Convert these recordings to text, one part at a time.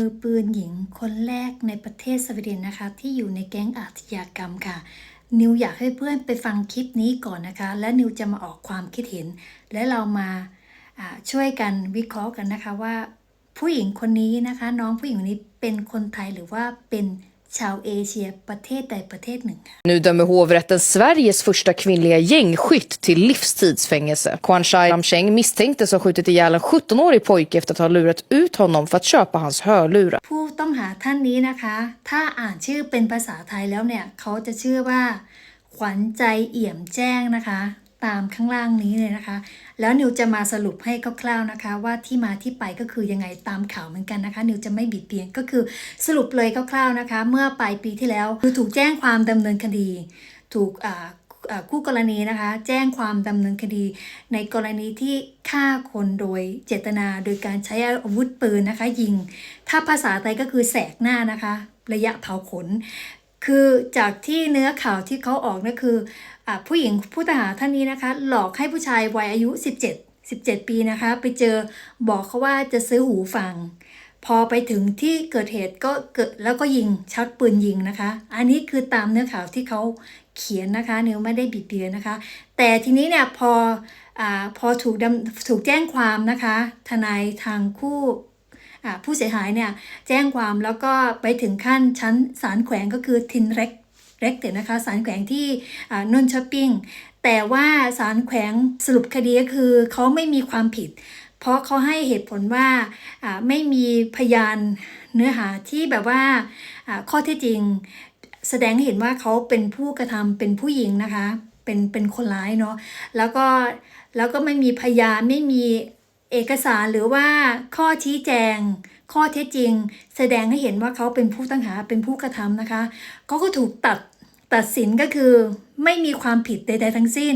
มือปืนหญิงคนแรกในประเทศสวีเดนนะคะ ที่อยู่ในแก๊งอาชญากรรมค่ะ นิวอยากให้เพื่อนไปฟังคลิปนี้ก่อนนะคะ และนิวจะมาออกความคิดเห็น และเรามาอ่าช่วยกันวิเคราะห์กันนะคะว่า ผู้หญิงคนนี้นะคะ น้องผู้หญิงคนนี้เป็นคนไทยหรือว่าเป็น ชาวเอเชียประเทศใดประเทศหนึ่งค่ะ Nu dömer hovrätten Sveriges första kvinnliga gängskytt till livstidsfängelse. Kwanshai Ramcheng misstänktes ha skjutit ihjäl en 17-årig pojke efter att ha lurat ut honom för att köpa hans hörlurar. ผู้ต้องหาท่านนี้นะคะ ถ้าอ่านชื่อเป็นภาษาไทยแล้วเนี่ย เขาจะชื่อว่า ขวัญใจเอี่ยมแจ้งนะคะ ตามข้างล่างนี้เลยนะคะ แล้วนิวจะมาสรุปให้คร่าวๆนะคะ ว่าที่มาที่ไปก็คือยังไงตามข่าวเหมือนกันนะคะ นิวจะไม่บิดเบียนก็คือสรุปเลยคร่าวๆนะคะ เมื่อปลายปีที่แล้วคือถูกแจ้งความดำเนินคดี ถูกคู่กรณีนะคะ แจ้งความดำเนินคดี ในกรณีที่ฆ่าคนโดยเจตนาโดยการใช้อาวุธปืนนะคะ ยิง ถ้าภาษาไทยก็คือแสกหน้านะคะ ระยะเผาขน คือจากที่เนื้อข่าวที่เขาออกนั่นคือ ผู้หญิงผู้ต้องหาท่านนี้นะคะ หลอกให้ผู้ชายวัยอายุ 17 17 ปีนะคะ ไปเจอบอกเขาว่าจะซื้อหูฟัง พอไปถึงที่เกิดเหตุก็เกิดแล้วก็ยิงชักปืนยิงนะคะ อันนี้คือตามเนื้อข่าวที่เขาเขียนนะคะนิวไม่ได้บิดเบือนนะคะ แต่ทีนี้เนี่ยพออาพอถูกดำถูกแจ้งความนะคะ ทนายทางคู่อ่าผู้เสียหายเนี่ยแจ้งความแล้วก็ไปถึงขั้นชั้นศาลแขวงก็คือทินเร็ก เร็กเตนะคะศาลแขวงที่นนช้อปปิ้งแต่ว่าศาลแขวงสรุปคดีก็คือเขาไม่มีความผิด เพราะเขาให้เหตุผลว่าไม่มีพยานเนื้อหาที่แบบว่าข้อเท็จจริง แสดงให้เห็นว่าเขาเป็นผู้กระทำเป็นผู้หญิงนะคะเป็นเป็นคนร้ายเนาะแล้วก็แล้วก็ไม่มีพยานไม่มีเอกสารหรือว่าข้อชี้แจง ข้อเท็จจริง แสดงให้เห็นว่าเขาเป็นผู้ต้องหาเป็นผู้กระทำนะคะเขาก็ถูกตัด ตัดสินก็คือไม่มีความผิดใด ๆ ทั้งสิ้น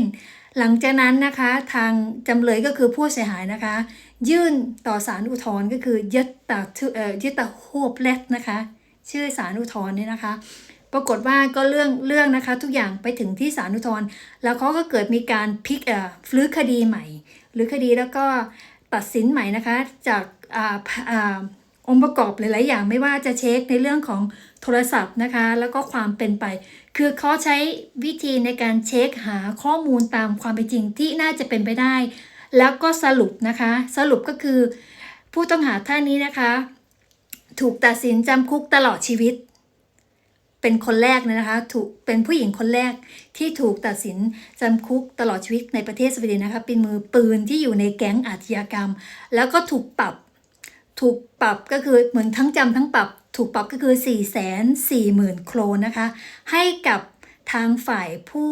หลังจากนั้นนะคะทางจำเลยก็คือผู้เสียหายนะคะ ยื่นต่อศาลอุทธรณ์ก็คือยึดตาเอ่อยึดตาโฮบแลตนะคะ ชื่อศาลอุทธรณ์เนี่ยนะคะ ปรากฏว่าก็เรื่องเรื่องนะคะทุกอย่างไปถึงที่ศาลอุทธรณ์แล้วเขาก็เกิดมีการพลิกเอ่อฟื้นคดีใหม่ หรือคดีแล้วก็ตัดสินใหม่นะคะจากอ่าอ่า องค์ประกอบหลาย ๆ อย่างไม่ว่าจะเช็คในเรื่องของโทรศัพท์นะคะ แล้วก็ความเป็นไป คือเขาใช้วิธีในการเช็คหาข้อมูลตามความเป็นจริงที่น่าจะเป็นไปได้ แล้วก็สรุปนะคะ สรุปก็คือ ผู้ต้องหาท่านนี้นะคะ ถูกตัดสินจำคุกตลอดชีวิต เป็นคนแรกนะคะถูกเป็นผู้หญิงคนแรกที่ถูกตัดสินจำคุกตลอดชีวิตในประเทศสวีเดนนะคะเป็นมือปืนที่อยู่ในแก๊งอาชญากรรม แล้วก็ถูกปรับ ถูกปรับก็คือเหมือนทั้งจำทั้งปรับ ถูกปรับก็คือ 4 4 0 0 0 0 โครนนะคะ ให้กับทางฝ่ายผู้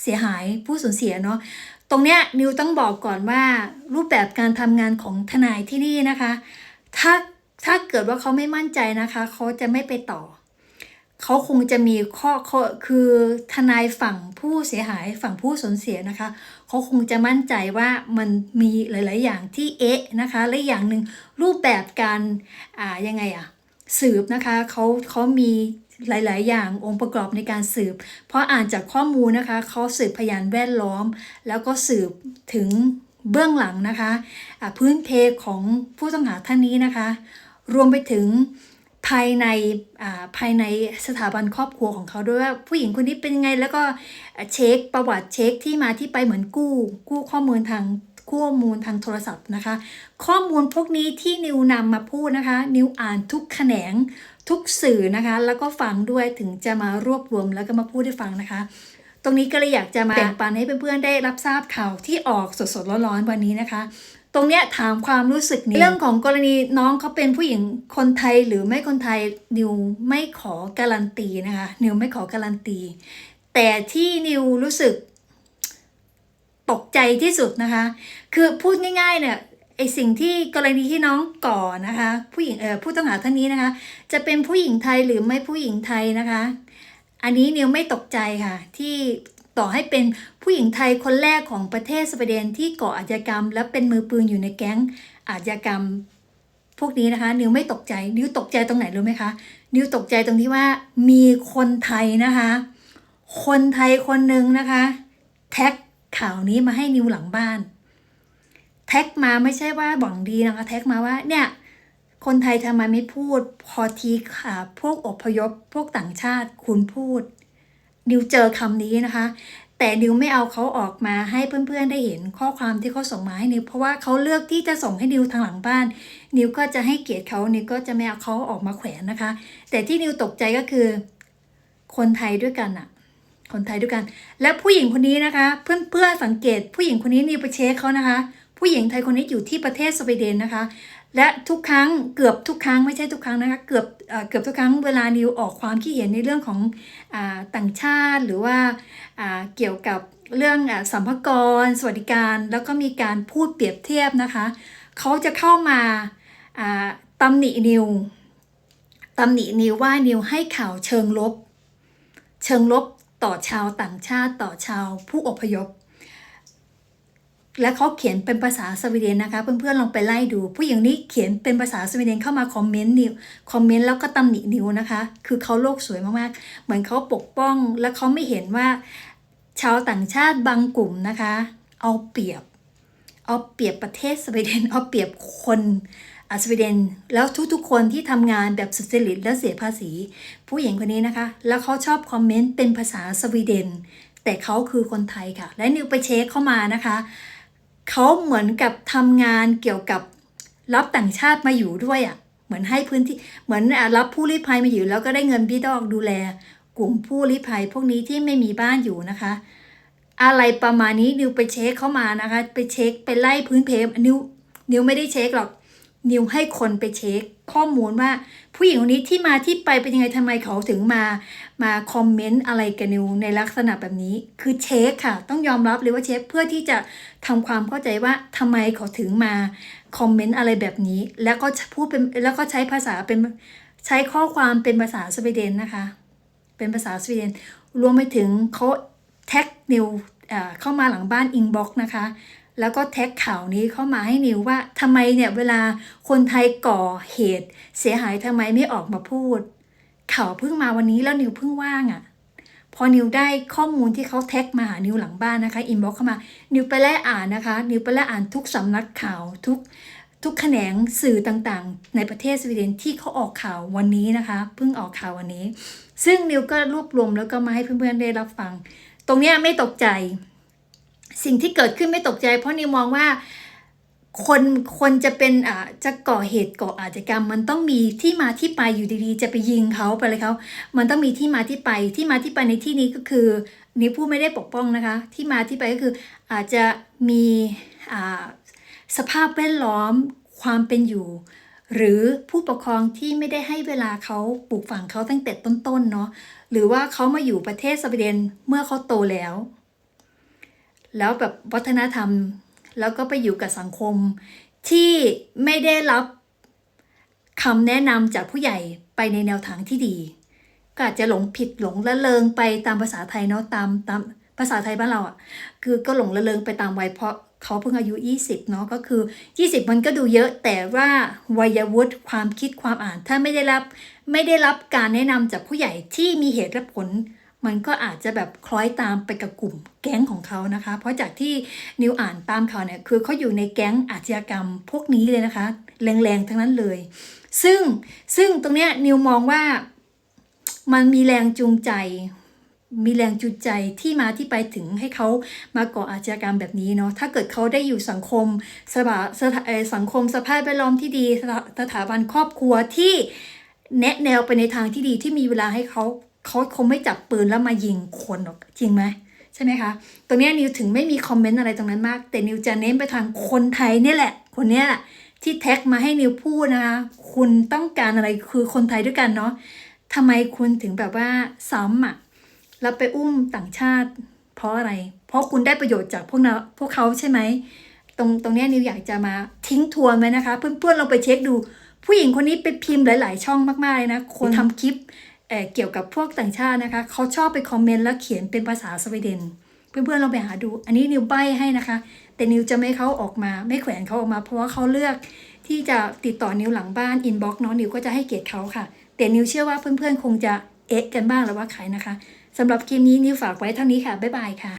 เสียหายผู้สูญเสียเนาะตรงเนี้ยนิวต้องบอกก่อนว่ารูปแบบการทำงานของทนายที่นี่นะคะ ถ้าถ้าเกิดว่าเขาไม่มั่นใจนะคะ เขาจะไม่ไปต่อ เขาคงจะมีข้อข้อคือทนายฝั่งผู้เสียหายฝั่งผู้สูญเสียนะคะเขาคงจะมั่นใจว่ามันมีหลาย ๆ อย่างที่เอ๊ะนะคะและอย่างหนึ่งรูปแบบการอ่ายังไงอะสืบนะคะเขาเขามีหลาย ๆ อย่างองค์ประกอบในการสืบ เพราะอ่านจากข้อมูลนะคะเขาสืบพยานแวดล้อม แล้วก็สืบถึงเบื้องหลังนะคะอ่าพื้นเพของผู้ต้องหาท่านนี้นะคะ รวมไปถึง ภายในอ่าภายในสถาบันครอบครัวของเขาด้วยว่าผู้หญิงคนนี้เป็นยังไงแล้วก็เช็คประวัติเช็คที่มาที่ไปเหมือนกู้ กู้ข้อมูลทางข้อมูลทางโทรศัพท์นะคะ ข้อมูลพวกนี้ที่นิวนำมาพูดนะคะ นิวอ่านทุกแขนงทุกสื่อนะคะ แล้วก็ฟังด้วยถึงจะมารวบรวมแล้วก็มาพูดให้ฟังนะคะ ตรงนี้ก็เลยอยากจะมาแบ่งปันให้เพื่อนๆได้รับทราบข่าวที่ออกสดๆร้อนๆวันนี้นะคะ ตรงเนี้ยถามความรู้สึกนี้เรื่องของกรณีน้องเขาเป็นผู้หญิงคนไทยหรือไม่คนไทยนิวไม่ขอการันตีนะคะนิวไม่ขอการันตี แต่ที่นิวรู้สึกตกใจที่สุดนะคะ คือพูดง่ายๆเนี่ยไอสิ่งที่กรณีที่น้องก่อนะคะ ผู้หญิงเออผู้ต้องหาท่านนี้นะคะ จะเป็นผู้หญิงไทยหรือไม่ผู้หญิงไทยนะคะ อันนี้นิวไม่ตกใจค่ะ ที่ ต่อให้เป็นผู้หญิงไทยคนแรกของประเทศสวีเดนที่ก่ออาชญากรรม และเป็นมือปืนอยู่ในแก๊งอาชญากรรม พวกนี้นะคะ นิวไม่ตกใจ นิวตกใจตรงไหนรู้ไหมคะนิวตกใจตรงที่ว่ามีคนไทยนะคะ คนไทยคนหนึ่งนะคะ แท็กข่าวนี้มาให้นิวหลังบ้าน แท็กมาไม่ใช่ว่าหวังดีนะคะ แท็กมาว่าเนี่ยคนไทยทำไมไม่พูด พอทีค่ะพวกอพยพพวกต่างชาติคุณพูด นิวเจอคำนี้นะคะ แต่นิวไม่เอาเขาออกมาให้เพื่อนๆได้เห็นข้อความที่เขาส่งมาให้นิวเพราะว่าเขาเลือกที่จะส่งให้นิวทางหลังบ้านนิวก็จะให้เกียรติเขานิวก็จะไม่เอาเขาออกมาแขวนนะคะ แต่ที่นิวตกใจก็คือ คนไทยด้วยกันอะคนไทยด้วยกัน และผู้หญิงคนนี้นะคะ เพื่อนๆสังเกตผู้หญิงคนนี้นิวไปเช็คเขานะคะ ผู้หญิงไทยคนนี้อยู่ที่ประเทศสวีเดนนะคะ และทุกครั้งเกือบทุกครั้งไม่ใช่ทุกครั้งนะคะเกือบเกือบทุกครั้งเวลานิวออกความคิดเห็นในเรื่องของอต่างชาติ หรือว่าเกี่ยวกับเรื่องอสัมภากรสวัสดิการ แล้วก็มีการพูดเปรียบเทียบนะคะเขาจะเข้ามาตำหนินิวตำหนินิวว่านิวให้ข่าวเชิงลบ เชิงลบต่อชาวต่างชาติต่อชาวผู้อพยพ และเขาเขียนเป็นภาษาสวีเดนนะคะเพื่อนๆลองไปไล่ดู ผู้หญิงนี้เขียนเป็นภาษาสวีเดนเข้ามาคอมเมนต์นิวคอมเมนต์แล้วก็ตำหนินิวนะคะ คือเขาโลกสวยมากๆ เหมือนเขาปกป้องและเขาไม่เห็นว่า ชาวต่างชาติบางกลุ่มนะคะ เอาเปรียบ เอาเปรียบประเทศสวีเดนเอาเปรียบคนสวีเดนแล้วทุกๆ คนที่ทำงานแบบสุจริตและเสียภาษี ผู้หญิงคนนี้นะคะ แล้วเขาชอบคอมเมนต์เป็นภาษาสวีเดน แต่เขาคือคนไทยค่ะ และนิวไปเช็คเข้ามานะคะ เขาเหมือนกับทำงานเกี่ยวกับรับต่างชาติมาอยู่ด้วยอะ่ะ เหมือนให้พื้นที่เหมือนรับผู้ลี้ภัยมาอยู่ แล้วก็ได้เงินพี่ดอกดูแล กลุ่มผู้ลี้ภัยพวกนี้ที่ไม่มีบ้านอยู่นะคะ อะไรประมาณนี้นิวไปเช็คเข้ามานะคะ ไปเช็คไปไล่พื้นเพนิวนิวไม่ได้เช็คหรอก นิวให้คนไปเช็ค ข้อมูลว่า ผู้หญิงคนนี้ที่มาที่ไปเป็นยังไงทำไมเขาถึงมามาคอมเมนต์อะไรกับนิวในลักษณะแบบนี้ คือเช็คค่ะ ต้องยอมรับเลยว่าเช็คเพื่อที่จะทำความเข้าใจว่าทำไมเขาถึงมาคอมเมนต์อะไรแบบนี้ แล้วก็พูดเป็นแล้วก็ใช้ภาษาเป็นใช้ข้อความเป็นภาษาสวีเดนนะคะ เป็นภาษาสวีเดนรวมไปถึงเขาแท็กนิวเอ่อเข้ามาหลังบ้านอินบ็อกนะคะ แล้วก็แท็กข่าวนี้เข้ามาให้นิวว่าทำไมเนี่ยเวลาคนไทยก่อเหตุ เสียหายทำไมไม่ออกมาพูด ข่าวเพิ่งมาวันนี้แล้วนิวเพิ่งว่างอะ่ะ พอนิวได้ข้อมูลที่เขาแท็กมาหานิวหลังบ้านนะคะอินบ็อกเข้ามา นิวไปไล่อ่านนะคะ นิวไปไล่อ่านทุกสำนักข่าวทุกทุกแขนงสื่อต่างๆ ในประเทศสวีเดนที่เขาออกข่าววันนี้นะคะ เพิ่งออกข่าววันนี้ ซึ่งนิวก็รวบรวมแล้วก็มาให้เพื่อนๆได้รับฟัง ตรงเนี้ยไม่ตกใจ สิ่งที่เกิดขึ้นไม่ตกใจ เพราะนิวมองว่าคนคนจะเป็นอ่าจะก่อเหตุก่ออาชญากรรม มันต้องมีที่มาที่ไปอยู่ดีๆ จะไปยิงเขาไปเลยเขา มันต้องมีที่มาที่ไปที่มาที่ไปในที่นี้ก็คือนิวพูดไม่ได้ปกป้องนะคะ ที่มาที่ไปก็คืออาจจะมีอ่าสภาพแวดล้อมความเป็นอยู่ หรือผู้ปกครองที่ไม่ได้ให้เวลาเขาปลูกฝังเขาตั้งแต่ต้นๆเนาะหรือว่าเขามาอยู่ประเทศสวีเดนเมื่อเขาโตแล้ว แล้วแบบวัฒนธรรม แล้วก็ไปอยู่กับสังคม ที่ไม่ได้รับคำแนะนำจากผู้ใหญ่ไปในแนวทางที่ดีก็อาจจะหลงผิดหลงละเลงไปตามภาษาไทยเนาะตามตามภาษาไทยบ้านเราอะ่ะคือก็หลงละเลงไปตามวัยเพราะเขาเพิ่งอายุ 20 เนาะก็คือ 20 มันก็ดูเยอะ แต่ว่าวัยวุฒิความคิดความอ่าน ถ้าไม่ได้รับไม่ได้รับการแนะนำจากผู้ใหญ่ที่มีเหตุและผล มันก็อาจจะแบบคล้อยตามไปกับกลุ่มแก๊งของเขานะคะ เพราะจากที่นิวอ่านตามข่าวเนี่ยคือเขาอยู่ในแก๊งอาชญากรรมพวกนี้เลยนะคะ แรงๆทั้งนั้นเลย ซึ่งซึ่งตรงเนี้ยนิวมองว่ามันมีแรงจูงใจ มีแรงจูงใจที่มาที่ไปถึงให้เขามาก่ออาชญากรรมแบบนี้เนาะถ้าเกิดเขาได้อยู่สังคมสบาสถาเอ่อสังคมสภาพแวดล้อมที่ดีสถาบันครอบครัวที่แนะแนวไปในทางที่ดีที่มีเวลาให้เขา เขาคงไม่จับปืนแล้วมายิงคนหรอกจริงไหมใช่ไหมคะตรงเนี้ยนิวถึงไม่มีคอมเมนต์อะไรตรงนั้นมาก แต่นิวจะเน้นไปทางคนไทยเนี่ยแหละ คนเนี้ยแหละที่แท็กมาให้นิวพูดนะคะคุณต้องการอะไรคือคนไทยด้วยกันเนาะทำไมคุณถึงแบบว่าซ้ำอะแล้วไปอุ้มต่างชาติ เพราะอะไร เพราะคุณได้ประโยชน์จากพวกเราพวกเขาใช่ไหมตรงตรงเนี้ยนิวอยากจะมาทิ้งทวนไว้นะคะ เพื่อนๆลองไปเช็คดู ผู้หญิงคนนี้ไปพิมพ์หลาย ๆ ช่องมากๆเลยนะคนทำคลิป เออเกี่ยวกับพวกต่างชาตินะคะเขาชอบไปคอมเมนต์แล้วเขียนเป็นภาษาสวีเดน เพื่อนๆเราไปหาดู อันนี้นิวใบให้นะคะ แต่นิวจะไม่เขาออกมา ไม่แขวนเขาออกมา เพราะว่าเขาเลือกที่จะติดต่อนิวหลังบ้านอินบ็อกซ์เนาะนิวก็จะให้เกียรติเขาค่ะ แต่นิวเชื่อว่าเพื่อนๆคงจะเอ๊ะกันบ้างแล้วว่าใครนะคะสำหรับคลิปนี้นิวฝากไว้เท่านี้ค่ะบ๊ายบายค่ะ